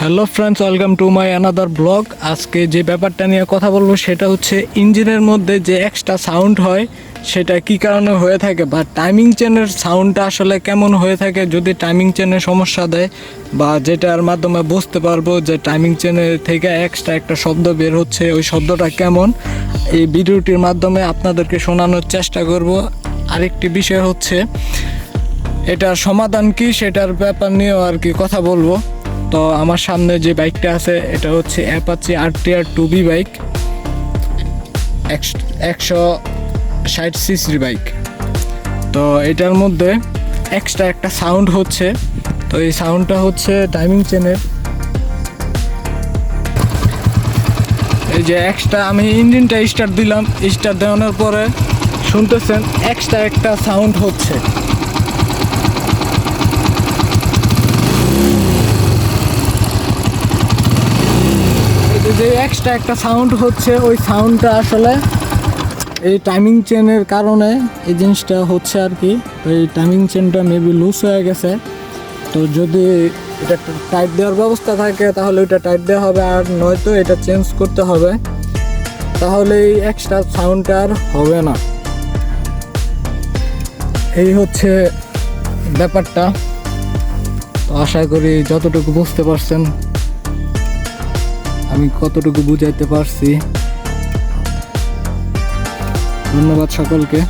Hello friends, welcome to my another blog. আজকে যে ব্যাপারটা নিয়ে কথা বলব সেটা হচ্ছে ইঞ্জিনের মধ্যে যে এক্সট্রা সাউন্ড হয়, সেটা কি কারণে হয়ে থাকে বা টাইমিং চেনের সাউন্ডটা আসলে কেমন হয়ে থাকে যদি টাইমিং চেনে সমস্যা দেয় বা যেটার মাধ্যমে বুঝতে পারব যে টাইমিং চেনের থেকে এক্সট্রা একটা শব্দ বের হচ্ছে, ওই শব্দটা কেমন, এই ভিডিওটির মাধ্যমে আপনাদেরকে শোনানোর চেষ্টা করব। আরেকটি বিষয় হচ্ছে, এটার সমাধান কি, সেটার ব্যাপার নিয়েও আর কি কথা বলব। তো আমার সামনে যে বাইকটা আছে, এটা হচ্ছে Apache R T R two B bike. একশো ষাট সিসির বাইক। তো এটার মধ্যে এক্সট্রা একটা সাউন্ড হচ্ছে। তো এই সাউন্ডটা হচ্ছে টাইমিং চেনের এই যে এক্সট্রা আমি ইঞ্জিনটা স্টার্ট দিলাম। স্টার্ট দেওয়ানোর পরে শুনতেছেন এক্সট্রা একটা সাউন্ড হচ্ছে। যে- এক্সট্রা একটা সাউন্ড হচ্ছে, ওই সাউন্ডটা আসলে এই টাইমিং চেনের কারণে এই জিনিসটা হচ্ছে আর কি। এই টাইমিং চেনটা মেবি লুজ হয়ে গেছে। তো যদি এটা টাইট দেওয়ার ব্যবস্থা থাকে, তাহলে ওইটা টাইট দেওয়া হবে। আর নয়তো এটা চেঞ্জ করতে হবে। তাহলে এই এক্সট্রা সাউন্ডটা আর হবে না। এই হচ্ছে ব্যাপারটা। তো আশা করি যতটুকু বুঝতে পারছেন আমি কতটুকু বুঝাইতে পারছি? ধন্যবাদ সকলকে।